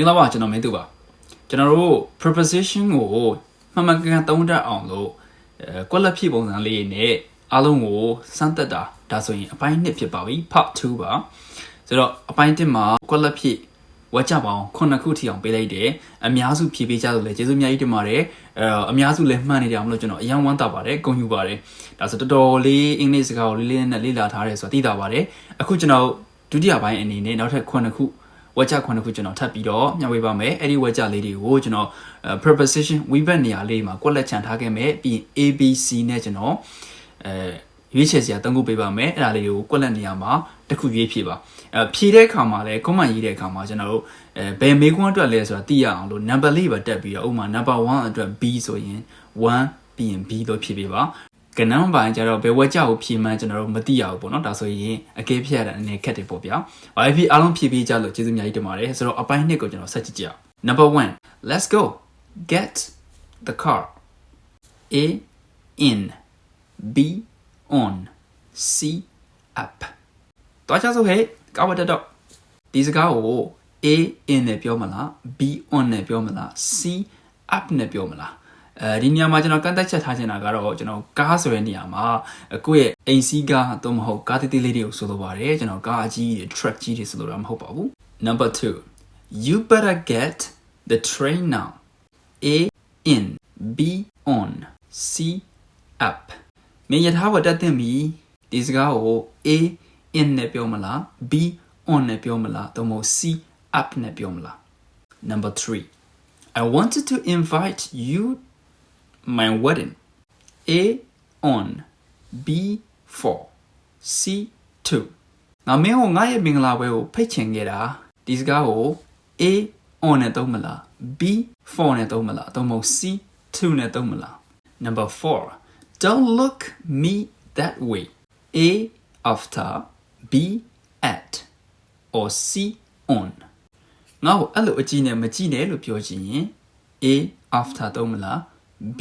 င်္ဂလာပါကျွန်တော်မင်းသူပါကျွန်တော်တို့ preposition ကိုမှန်မှန်ကန်ကန်သုံးတတ်အောင်လို့အဲကွက်လက်ဖြည့်ပုံစံလေးနဲ့အားလုံးကိုစမ်းသပ်တာဒါဆိုရင်အပိုင်း1ဖြစ်ပါပြီ part 2ပါဆိုတော့အပိုင်း1မှာကွက်လက်ဖြည့်ဝက်ကြပါအောင်ခုနှစ်ခုထိအောင်ပေးလိုက်တယ်အများစုဖြည့်ပေးကြလို့လေကျေးဇူးအများကြီးတင်ပါတယ်အဲတော့အများစုလည်းမှန်နေကြအောင်လို့ကျွန်တော်အယံဝမ်းသာပါတယ်ဂုဏ်ယူပါတယ်ဒါဆိုတော်တော်လေးအင်္ဂလိပ်စကားကိုလေးလေးနဲ့လေ့လာထားတယ်ဆိုတာသိတာပါတယ်အခုကျွန်တော်ဒုတိယပိုင်းအနေနဲ့နောက်ထပ်ခုနှစ်ခု ဝက်ကြခုနှစ်ခုကျွန်တော်ထပ်ပြီးတော့မျှဝေပါမယ်အဲ့ဒီဝက်ကြလေးတွေကိုကျွန်တော် preposition we bet နေရာလေးမှာကွက်လက်ချန်ထားခဲ့မယ်ပြီးရင် ABC နဲ့ကျွန်တော်အဲရွေးချယ်စရာသုံးခုပေးပါမယ်အဲ့ဒါလေးကိုကွက်လက်နေရာမှာတစ်ခုရွေးဖြည့်ပါအဲဖြည့်တဲ့အခါမှာလည်း comment ရေးတဲ့အခါမှာကျွန်တော်တို့အဲဘယ်မေးခွန်းအတွက်လဲဆိုတာသိရအောင်လို့ number လေးပါတက်ပြီးတော့ဥပမာ number 1အတွက် B ဆိုရင်1ပြီးရင် B လို့ဖြည့်ပေးပါ ကနန်းပိုင်းကျတော့ဘယ်ဝက်ကြောက်ဖြည့်မှန်းကျွန်တော်တို့မသိရဘူးပေါ့နော်ဒါဆိုရင်အကဲဖြတ်ရတာအနေခက်တယ်ပေါ့ဗျာ။ဘာဖြစ်အားလုံးဖြည့်ပေးကြလို့ကျေးဇူးအများကြီးတင်ပါတယ်ဆိုတော့အပိုင်းနှစ်ကိုကျွန်တော်ဆက်ကြည့်ကြအောင်။ Number 1 Let's go get the car A in B on C up တွားချဆိုဟဲ့ကောက်ဝတ်တက်တော့ဒီစကားကို A in နဲ့ပြောမလား B on နဲ့ပြောမလား C up နဲ့ပြောမလား အဲဒီနေရာမှာကျွန်တော်ကန့်သက်ချက်ထားချင်တာကတော့ကျွန်တော်ကားဆိုတဲ့နေရာမှာကိုယ့်ရဲ့အိမ်စီးကားသို့မဟုတ်ကားတိတိလေးတွေကိုဆိုလိုပါတယ်ကျွန်တော်ကားအကြီးတွေ truck ကြီးတွေဆိုလိုတာမဟုတ်ပါဘူး Number 2 You better get the train now A in B on C up မင်းရထားပေါ်တက်တင်ပြီဒီစကားကို A in နဲ့ပြောမလား B on နဲ့ပြောမလားသို့မဟုတ် C up နဲ့ပြောမလား Number 3 I wanted to invite you my wedding A on B for C 2ငါမင်းကိုငါရဲ့မင်္ဂလာပွဲကိုဖိတ်ချင်ခဲ့တာဒီစကားကို A on နဲ့သုံးမလား B for နဲ့သုံးမလားသုံးမဟုတ် C 2နဲ့သုံးမလား Number 4 Don't look me that way A after B at or C on ငါ့ကိုအဲ့လိုအကြည့်နဲ့မကြည့်နဲ့လို့ပြောချင်ရင် A after သုံးမလား B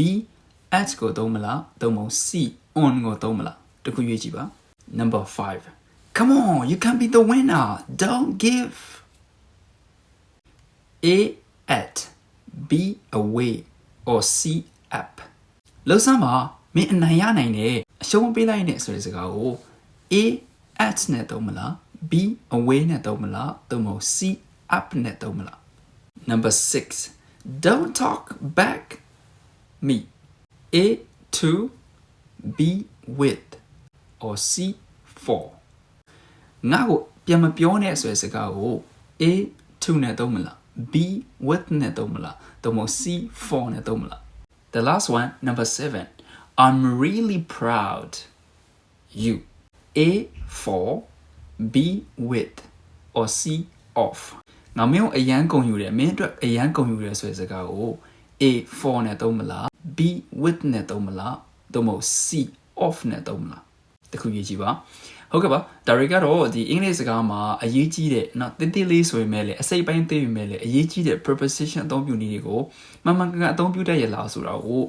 at ကိုသုံးမလားသုံးမဟုတ် C on ကိုသုံးမလားတခုရွေးကြည့်ပါ Number 5 Come on you can be the winner don't give A at B away or C up လောက်စမ်းပါမင်းအနိုင်ရနိုင်တယ်အရှုံးမပေးလိုက်နဲ့ဆိုတဲ့စကားကို A at နဲ့သုံးမလား B away နဲ့သုံးမလားသုံးမဟုတ် C up နဲ့သုံးမလား Number 6 Don't talk back me A to B with or C for ငါ့ကိုပြန်မပြောနဲ့ဆိုတဲ့စကားကို A to နဲ့သုံးမလား B with နဲ့သုံးမလားသုံးမဟုတ် C for နဲ့သုံးမလား The last one number 7 I'm really proud you A for B with or C off ငါမင်းကိုအရန်ကုန်ယူတယ်မင်းအတွက်အရန်ကုန်ယူတယ်ဆိုတဲ့စကားကို A for နဲ့သုံးမလား B with နဲ့သုံးမလားသို့မဟုတ် C off နဲ့သုံးမလားတခုရေးကြည့်ပါဟုတ်ကဲ့ပါဒါတွေကတော့ဒီအင်္ဂလိပ်စကားမှာအရေးကြီးတဲ့နော်တင်းတင်းလေးဆိုရင်လည်းအစိပ်ပိုင်းသိပေမဲ့လည်းအရေးကြီးတဲ့ preposition အသုံးပြုနည်းတွေကိုမှန်မှန်ကန်ကန်အသုံးပြုတတ်ရလားဆိုတာကို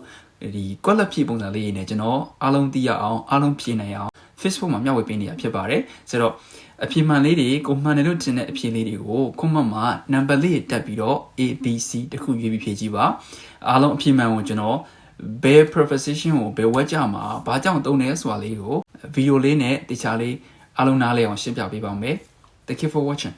ဒီကွက်လက်ဖြည့်ပုံစံလေးနဲ့ကျွန်တော်အားလုံးသိရအောင်အားလုံးဖြည့်နိုင်အောင် Facebook မှာမျှဝေပေးနေတာဖြစ်ပါတယ်ဆိုတော့ အဖြေမှန်လေးတွေကိုမှန်တယ်လို့ထင်တဲ့အဖြေလေးတွေကိုခုမှတ်မှာ number လေးတက်ပြီးတော့ A B C တခုရွေးပြီးဖြည့်ကြည့်ပါအားလုံးအဖြေမှန်ကိုကျွန်တော်ဘယ် preposition ကိုဘယ်ဝက်ကြမှာဘာကြောင့်သုံးလဲဆိုတာလေးကိုဗီဒီယိုလေးနဲ့တခြားလေးအားလုံးနားလည်အောင်ရှင်းပြပေးပါမယ် Thank you for watching